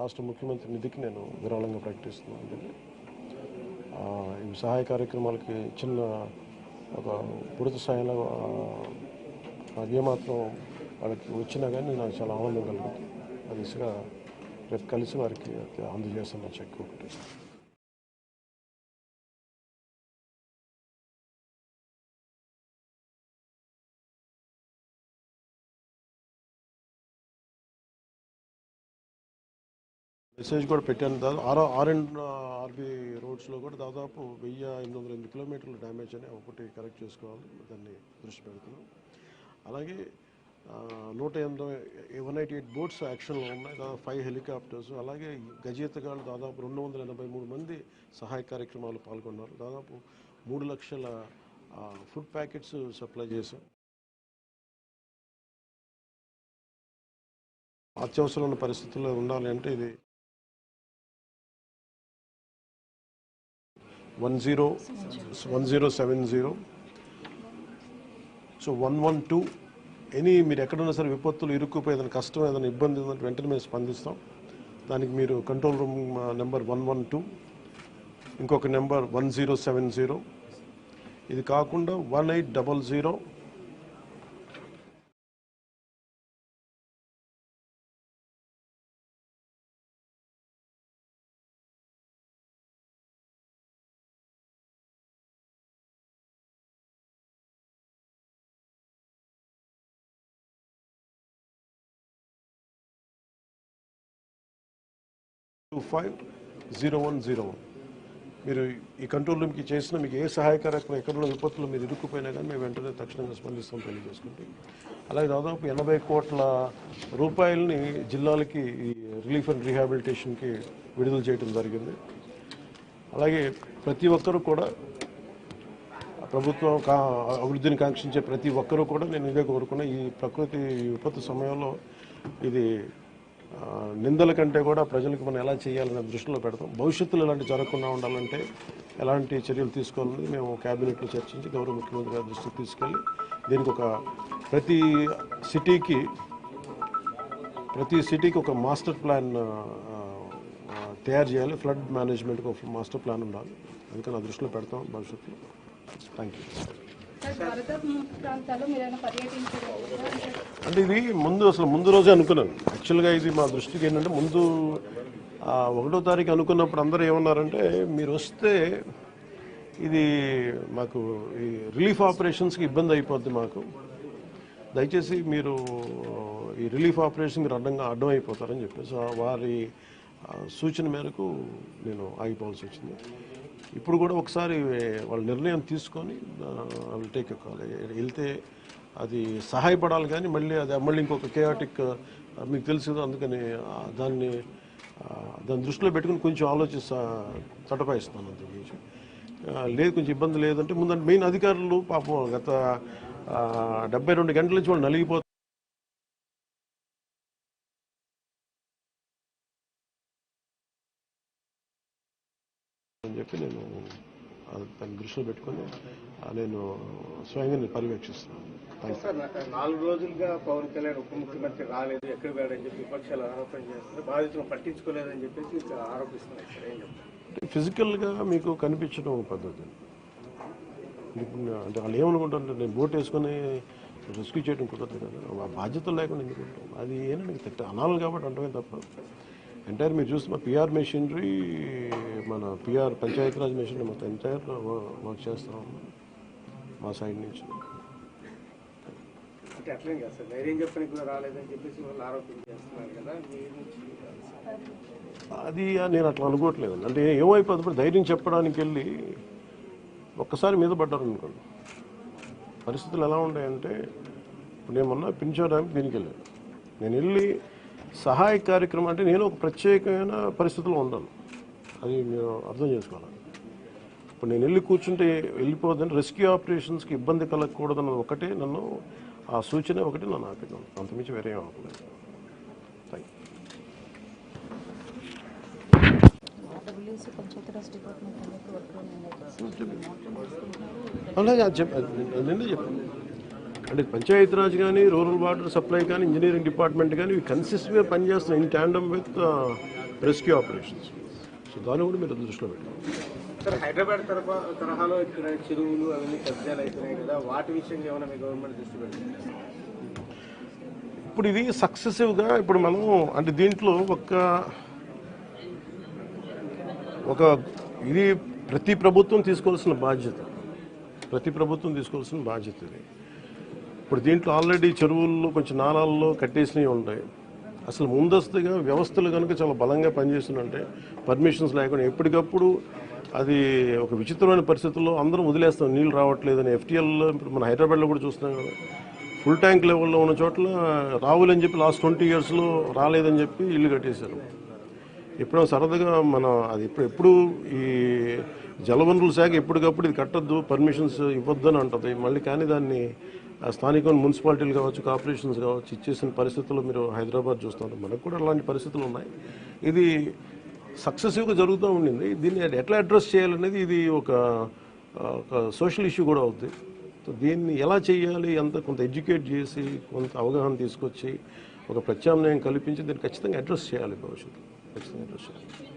రాష్ట్ర ముఖ్యమంత్రి నిధికి నేను విరాళంగా ప్రకటిస్తున్నాను దీన్ని ఈ సహాయ కార్యక్రమాలకి చిన్న ఒక పుడత స్థాయిలో ఏమాత్రం వాళ్ళకి వచ్చినా కానీ నాకు చాలా ఆనందం కలుగుతుంది. అది దిశగా రేపు కలిసి వారికి అందజేస్తాను చెక్ ఒకటి మెసేజ్ కూడా పెట్టాను. దాదాపు ఆర్ ఆర్ అండ్ ఆర్బీ రోడ్స్లో కూడా దాదాపు వెయ్యి ఎనిమిది వందల ఎనిమిది కిలోమీటర్లు డ్యామేజ్ అని ఒకటి కరెక్ట్ చేసుకోవాలి. దాన్ని దృష్టి పెడుతున్నాం. అలాగే నూట ఎనిమిది వన్ ఎయిటీ ఎయిట్ బోట్స్ యాక్షన్లో ఉన్నాయి. దాదాపు ఫైవ్ హెలికాప్టర్స్. అలాగే గజేతగాళ్ళు దాదాపు రెండు వందల ఎనభై మూడు మంది సహాయ కార్యక్రమాలు పాల్గొన్నారు. దాదాపు మూడు లక్షల ఫుడ్ ప్యాకెట్స్ సప్లై చేశాం. అత్యవసరమైన పరిస్థితుల్లో ఉండాలి అంటే ఇది one zero one zero seven zero so one one two any మీరు ఎక్కడున్నా సరే విపత్తులు ఇరుక్కుపోయి ఏదైనా కష్టం ఏదైనా ఇబ్బంది ఉందంటే వెంటనే మేము స్పందిస్తాం. దానికి మీరు control room number one one two ఇంకొక number one zero seven zero ఇది కాకుండా one eight double zero two five zero one zero one మీరు ఈ కంట్రోల్ రూమ్కి చేసిన మీకు ఏ సహాయ ఎక్కడున్న విపత్తులు మీరు ఇరుక్కుపోయినా కానీ మేము వెంటనే తక్షణంగా స్పందిస్తాం తెలియజేసుకుంటే. అలాగే దాదాపు ఎనభై కోట్ల రూపాయలని జిల్లాలకి ఈ రిలీఫ్ అండ్ రీహాబిలిటేషన్కి విడుదల చేయడం జరిగింది. అలాగే ప్రతి ఒక్కరూ కూడా ప్రభుత్వం కా అభివృద్ధిని కాంక్షించే ప్రతి ఒక్కరూ కూడా నేను ఇదే కోరుకున్నా ఈ ప్రకృతి విపత్తు సమయంలో ఇది నిందల కంటే కూడా ప్రజలకు మనం ఎలా చేయాలనే దృష్టిలో పెడతాం. భవిష్యత్తులో ఇలాంటి జరగకుండా ఉండాలంటే ఎలాంటి చర్యలు తీసుకోవాలని మేము క్యాబినెట్లో చర్చించి గౌరవ ముఖ్యమంత్రి గారి దృష్టికి తీసుకెళ్ళి దీనికి ఒక ప్రతి సిటీకి ప్రతి సిటీకి ఒక మాస్టర్ ప్లాన్ తయారు చేయాలి. ఫ్లడ్ మేనేజ్మెంట్కి ఒక మాస్టర్ ప్లాన్ ఉండాలి. అందుకని ఆ దృష్టిలో పెడతాం భవిష్యత్తులో. థ్యాంక్ యూ అంటే ఇది ముందు అసలు ముందు రోజే అనుకున్నాను. యాక్చువల్గా ఇది మా దృష్టికి ఏంటంటే ముందు ఒకటో తారీఖు అనుకున్నప్పుడు అందరూ ఏమన్నారంటే మీరు వస్తే ఇది మాకు ఈ రిలీఫ్ ఆపరేషన్స్కి ఇబ్బంది అయిపోద్ది మాకు. దయచేసి మీరు ఈ రిలీఫ్ ఆపరేషన్కి అడ్డంగా అడ్డం అయిపోతారని చెప్పేసి సో వారి సూచన మేరకు నేను ఆగిపోవాల్సి వచ్చింది. ఇప్పుడు కూడా ఒకసారి వాళ్ళ నిర్ణయం తీసుకొని వాళ్ళు టేక్ కాల్ వెళ్తే అది సహాయపడాలి కానీ మళ్ళీ అది మళ్ళీ ఇంకొక కేయాటిక్ మీకు తెలుసు అందుకని దాన్ని దాన్ని దృష్టిలో పెట్టుకుని కొంచెం ఆలోచిస్తా తటపాయిస్తాను అంత గురించి లేదు కొంచెం ఇబ్బంది లేదంటే ముందు మెయిన్ అధికారులు పాపం గత డెబ్బై రెండు గంటల నుంచి వాళ్ళు నలిగిపోతారు అని చెప్పి నేను అది దాన్ని దృష్టిలో పెట్టుకొని నేను స్వయంగా నేను పర్యవేక్షిస్తున్నాను. నాలుగు రోజులుగా పవన్ కళ్యాణ్ ఉప ముఖ్యమంత్రి రాలేదు ఎక్కడ వెళ్ళని చెప్పి విపక్షాలు ఆరోపణ చేస్తున్నారు. బాధితులను పట్టించుకోలేదని చెప్పేసి ఆరోపిస్తున్నారు అంటే ఫిజికల్గా మీకు కనిపించడం ఒక పద్ధతి. అంటే వాళ్ళు ఏమనుకుంటారంటే నేను బోట్ వేసుకొని రెస్క్యూ చేయడం కుదరదు కదా. ఆ బాధ్యత లేకుండా ఎందుకు ఉంటాం? అది ఏంటంటే తిట్ట అనాలి కాబట్టి అంటమే తప్ప ఎంటైర్ మీరు చూస్తే మా PR machinery PR Panchayati Raj machinery మొత్తం ఎంటైర్ వర్క్ చేస్తాం మా సైడ్ నుంచి. అంటే అట్లేం కాదు సార్ ధైర్యం చెప్పని కూడా రాలేదని చెప్పేసి వాళ్ళు ఆరోపణ చేస్తున్నారు కదా మీ నుంచి అది నేను అట్లా అనుకోవట్లేదు. అంటే ఏమైపోతుంది ఇప్పుడు ధైర్యం చెప్పడానికి వెళ్ళి ఒక్కసారి మీద పడ్డారు అనుకోండి. పరిస్థితులు ఎలా ఉంటాయంటే ఇప్పుడు నేను మొన్న దీనికి వెళ్ళాను. నేను వెళ్ళి సహాయ కార్యక్రమం అంటే నేను ఒక ప్రత్యేకమైన పరిస్థితిలో ఉన్నాను అది అర్థం చేసుకోవాలి. ఇప్పుడు నేను వెళ్ళి కూర్చుంటే వెళ్ళిపోదని రెస్క్యూ ఆపరేషన్స్కి ఇబ్బంది కలగకూడదన్నది ఒకటే నన్ను ఆ సూచన ఒకటి నన్ను ఆపింది అంతమించి వేరే ఆపలేదు. థ్యాంక్ నిన్నే చెప్పాను. అంటే పంచాయతీరాజ్ కానీ రూరల్ వాటర్ సప్లై కానీ ఇంజనీరింగ్ డిపార్ట్మెంట్ కానీ ఇవి కన్సిస్టెంట్గా పనిచేస్తున్నాయి. In tandem with rescue operations so దాన్ని కూడా మీరు దృష్టిలో పెట్టాలి సార్ హైదరాబాద్ తరఫా తరహాలో ఇక్కడ చెరువులు అవన్నీ కబ్జాలు అవుతున్నాయి కదా వాటి విషయంగా ఏమైనా మీ గవర్నమెంట్ దృష్టి పెడుతుంది? ఇప్పుడు ఇది సక్సెసివ్గా ఇప్పుడు మనం అంటే దీంట్లో ఒక ఒక ఇది ప్రతి ప్రభుత్వం తీసుకోవాల్సిన బాధ్యత. ప్రతి ప్రభుత్వం తీసుకోవాల్సిన బాధ్యత ఇది. ఇప్పుడు దీంట్లో ఆల్రెడీ చెరువుల్లో కొంచెం నాలాల్లో కట్టేసినవి ఉంటాయి. అసలు ముందస్తుగా వ్యవస్థలు కనుక చాలా బలంగా పనిచేస్తుందంటే పర్మిషన్స్ లేకుండా ఎప్పటికప్పుడు అది ఒక విచిత్రమైన పరిస్థితుల్లో అందరం వదిలేస్తాం. నీళ్ళు రావట్లేదని ఎఫ్టీఎల్ ఇప్పుడు మన హైదరాబాద్లో కూడా చూస్తున్నాం కదా. ఫుల్ ట్యాంక్ లెవెల్లో ఉన్న చోట్ల రావులని చెప్పి లాస్ట్ ట్వంటీ ఇయర్స్లో రాలేదని చెప్పి ఇల్లు కట్టేశారు. ఎప్పుడో సరదాగా మన అది ఇప్పుడు ఎప్పుడు ఈ జలవనరుల శాఖ ఎప్పటికప్పుడు ఇది కట్టద్దు పర్మిషన్స్ ఇవ్వద్దు అని అంటుంది. మళ్ళీ కానీ దాన్ని స్థానిక మున్సిపాలిటీలు కావచ్చు కార్పొరేషన్స్ కావచ్చు ఇచ్చేసిన పరిస్థితుల్లో మీరు హైదరాబాద్ చూస్తున్నారు. మనకు కూడా అలాంటి పరిస్థితులు ఉన్నాయి. ఇది సక్సెసివ్గా జరుగుతూ ఉండింది. దీన్ని ఎట్లా అడ్రస్ చేయాలనేది ఇది ఒక ఒక సోషల్ ఇష్యూ కూడా అవుతుంది సో దీన్ని ఎలా చేయాలి ఎంత కొంత ఎడ్యుకేట్ చేసి కొంత అవగాహన తీసుకొచ్చి ఒక ప్రత్యామ్నాయం కల్పించి దీన్ని ఖచ్చితంగా అడ్రస్ చేయాలి భవిష్యత్తు ఖచ్చితంగా అడ్రస్ చేయాలి.